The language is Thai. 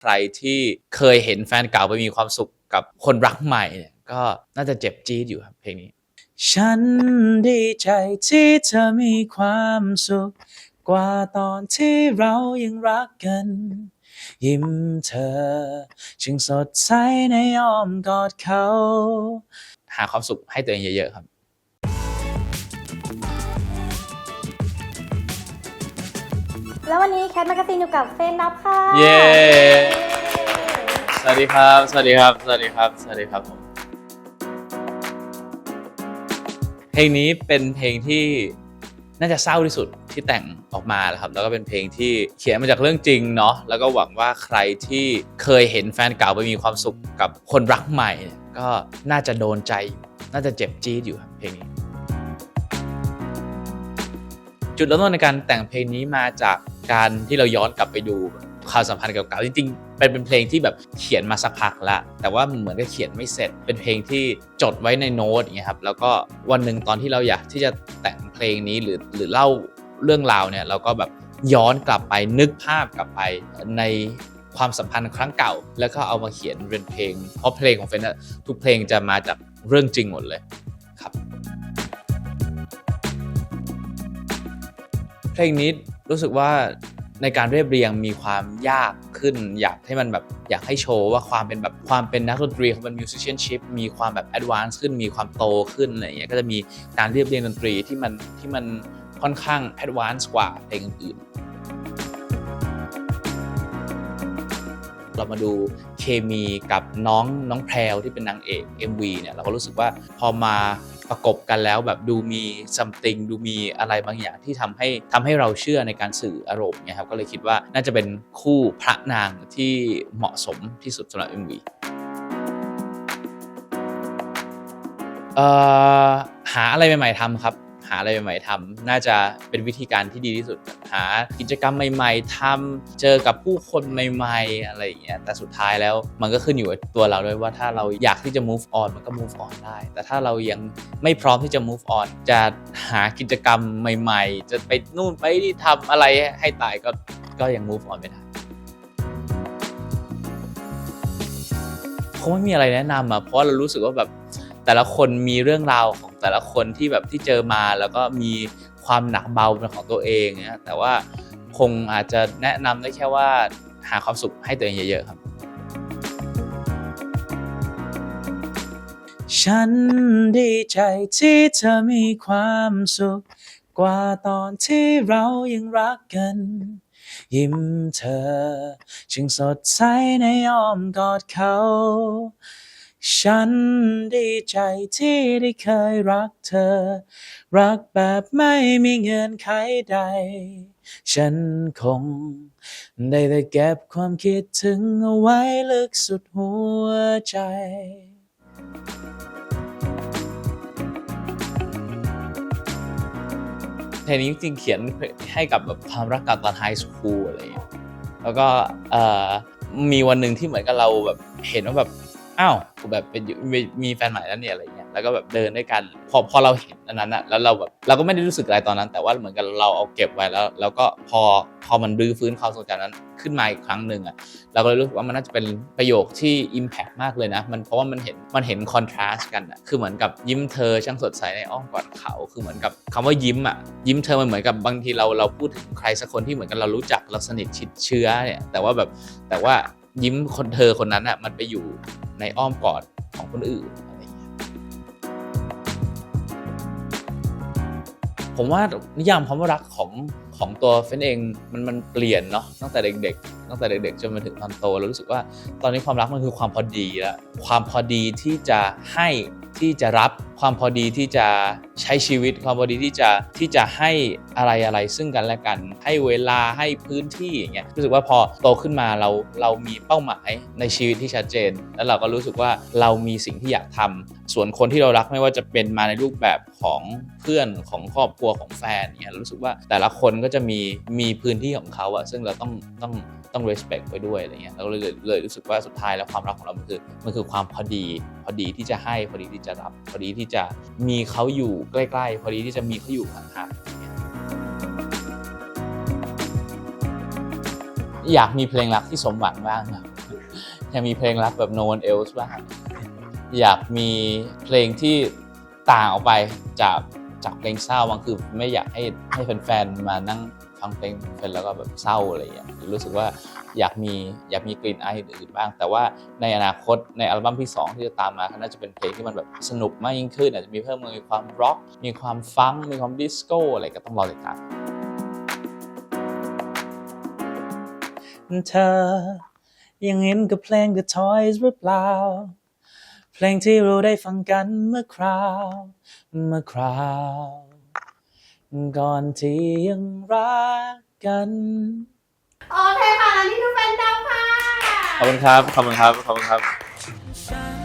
ใครที่เคยเห็นแฟนเก่าไปมีความสุขกับคนรักใหม่เนี่ยก็น่าจะเจ็บจี๊ดอยู่ครับเพลงนี้ ฉันดีใจที่เธอมีความสุข กว่าตอนที่เรายังรักกัน ยิ้มเธอ จึงสดใสในอ้อมกอดเขา หาความสุขให้ตัวเองเยอะๆครับ แล้ววันนี้แคทแมกกาซีนอยู่กับเฟนนับค่ะเย้ สวัสดีครับ สวัสดีครับ สวัสดีครับ สวัสดีครับผม เพลงนี้เป็นเพลงที่น่าจะเศร้าที่สุดที่แต่งออกมาแล้วครับ แล้วก็เป็นเพลงที่เขียนมาจากเรื่องจริงเนาะ แล้วก็หวังว่าใครที่เคยเห็นแฟนเก่าไปมีความสุขกับคนรักใหม่เนี่ยก็น่าจะโดนใจ น่าจะเจ็บจี๊ดอยู่ครับเพลงนี้ จุดเริ่มต้นในการแต่งเพลงนี้มาจาก การที่เราย้อนกลับไปดูความสัมพันธ์เก่าๆจริงๆเป็นเป็นเพลงที่แบบเขียนมาสักพักละ แต่ว่าเหมือนกับเขียนไม่เสร็จ เป็นเพลงที่จดไว้ในโน้ตอย่างเงี้ยครับแล้วก็วันหนึ่งตอนที่เราอยากที่จะแต่งเพลงนี้หรือหรือเล่าเรื่องราวเนี่ยเราก็แบบย้อนกลับไปนึกภาพกลับไปในความสัมพันธ์ครั้งเก่า แล้วก็เอามาเขียนเป็นเพลง เพราะเพลงของเฟนน่ะทุกเพลงจะมาจากเรื่องจริงหมดเลยครับ เพลงนี้ รู้สึกว่าในการเรียบเรียงมีความยากขึ้น อยากให้มันแบบอยากให้โชว์ว่าความเป็นแบบความเป็นนักดนตรีความเป็น musicianship มีความแบบ advance ขึ้น มีความโตขึ้นอะไรอย่างเงี้ยก็จะมีการเรียบเรียงดนตรีที่มันที่มันค่อนข้าง advance กว่าเพลงอื่นเรามาดูเคมีกับน้องน้องแพรวที่เป็นนางเอก MV เนี่ยเราก็รู้สึกว่าพอมา ประกบกันแล้วแบบดูมี something ดูมีอะไรบางอย่างที่ทำให้ทำให้เราเชื่อในการสื่ออารมณ์เนี่ยครับก็เลยคิดว่าน่าจะเป็นคู่พระนางที่เหมาะสมที่สุดสำหรับ MV เอ่อหาอะไรใหม่ๆทำครับ หาอะไรใหม่ๆทำน่าจะเป็นวิธีการที่ดีที่สุดหากิจกรรมใหม่ๆทำเจอกับผู้คนใหม่ๆ อะไรอย่างเงี้ยแต่สุดท้ายแล้วมันก็ขึ้นอยู่กับตัวเราด้วยว่าถ้าเราอยากที่จะ move on มันก็ move on ได้ แต่ถ้าเรายังไม่พร้อมที่จะ move on จะหากิจกรรมใหม่ ๆ จะไปนู่นไปนี่ทำอะไรให้ตายก็ก็ยัง move on ไม่ได้คงไม่มีอะไรแนะนำอะเพราะเรารู้สึกว่าแบบ แต่ละคนมีเรื่องราวของแต่ละคนที่แบบที่เจอมาแล้วก็มีความหนักเบาเป็นของตัวเองนะแต่ว่าคงอาจจะแนะนำได้แค่ว่าหาความสุขให้ตัวเองเยอะๆครับ ฉันดีใจที่เธอมีความสุข กว่าตอนที่เรายังรักกัน ยิ้มเธอ จึงสดใสในอ้อมกอดเขา ฉันดีใจที่ได้เคยรักเธอ รักแบบไม่มีเงื่อนไขใด ฉันคง ได้แต่เก็บความคิดถึงเอาไว้ลึกสุดหัวใจเพลงนี้จริงเขียนให้กับแบบความรักกับตอนไฮสคูลอะไรอย่างเงี้ยแล้วก็มีวันหนึ่งที่เหมือนกับเราแบบเห็นว่าแบบ อ้าวกูแบบเป็นมีมีแฟนใหม่แล้วเนี่ยอะไรเงี้ยแล้วก็แบบเดินด้วยกันพอพอเราเห็นอันนั้นอะแล้วเราแบบเราก็ไม่ได้รู้สึกอะไรตอนนั้น แต่ว่าเหมือนกับเราเอาเก็บไว้แล้ว แล้วก็พอพอมันรื้อฟื้นความทรงจำนั้นขึ้นมาอีกครั้งหนึ่งอะเราก็เลยรู้สึกว่ามันน่าจะเป็นประโยคที่ impact มากเลยนะ มันเพราะว่ามันเห็นมันเห็นคอนทราสต์กันอะคือเหมือนกับยิ้มเธอช่างสดใสในอ้อมกอดเขาคือเหมือนกับคำว่ายิ้มอะยิ้มเธอมันเหมือนกับบางทีเราเราพูดถึงใครสักคนที่เหมือนกับเรารู้จักเราสนิทชิดเชื้อเนี่ยแต่ว่าแบบแต่ว่า ยิ้มคนเธอคนนั้นอะมันไปอยู่ในอ้อมกอดของคนอื่นอะไรเงี้ยผมว่านิยามคำว่ารักของของตัวเฟนเองมันมันเปลี่ยนเนาะตั้งแต่เด็ก ๆ ตั้งแต่เด็ก ๆ จนมาถึงตอนโตเรารู้สึกว่าตอนนี้ความรักมันคือความพอดีแล้วความพอดีที่จะให้ที่จะรับ ความพอดีที่จะใช้ชีวิต ความพอดีที่จะที่จะให้อะไรอะไรซึ่งกันและกัน ให้เวลาให้พื้นที่อย่างเงี้ยรู้สึกว่าพอโตขึ้นมาเราเรามีเป้าหมายในชีวิตที่ชัดเจน แล้วเราก็รู้สึกว่าเรามีสิ่งที่อยากทำส่วนคนที่เรารักไม่ว่าจะเป็นมาในรูปแบบของเพื่อนของครอบครัวของแฟนเนี่ยรู้สึกว่าแต่ละคนก็จะมีมีพื้นที่ของเขาอะซึ่งเราต้องต้องต้อง respect ไปด้วยอะไรเงี้ยเราก็เลยเลยรู้สึกว่าสุดท้ายแล้วความรักของเรามันคือมันคือความพอดี พอดีที่จะให้พอดีที่จะรับพอดีที่จะมีเขาอยู่ใกล้ๆ พอดีที่จะมีเขาอยู่ห่างๆอยากมีเพลงรักที่สมหวังบ้างครับยังมีเพลงรักแบบ no one else บ้างอยากมีเพลงที่ต่างออกไปจากจากเพลงเศร้าบางคือไม่อยากให้ให้แฟนๆมานั่ง ฟังเพลงเพลงแล้วก็แบบเศร้าอะไรอย่างเงี้ยรู้สึกว่าอยากมีอยากมีกลิ่นอายอื่นๆบ้าง แต่ว่าในอนาคตในอัลบั้มที่ 2 ที่จะตามมาก็น่าจะเป็นเพลงที่มันแบบสนุกมากยิ่งขึ้น อาจจะมีเพิ่มมีความร็อก มีความฟังมีความดิสโก้อะไรก็ต้องรอติดตามเธอยังเห็นกับเพลง The Toys หรือเปล่า เพลงที่เราได้ฟังกันเมื่อคราว เมื่อคราว ก่อนที่ยังรักกัน โอเคค่ะแล้วนี่คือแฟนดาวค่ะ ขอบคุณครับ ขอบคุณครับ ขอบคุณครับ ฉัน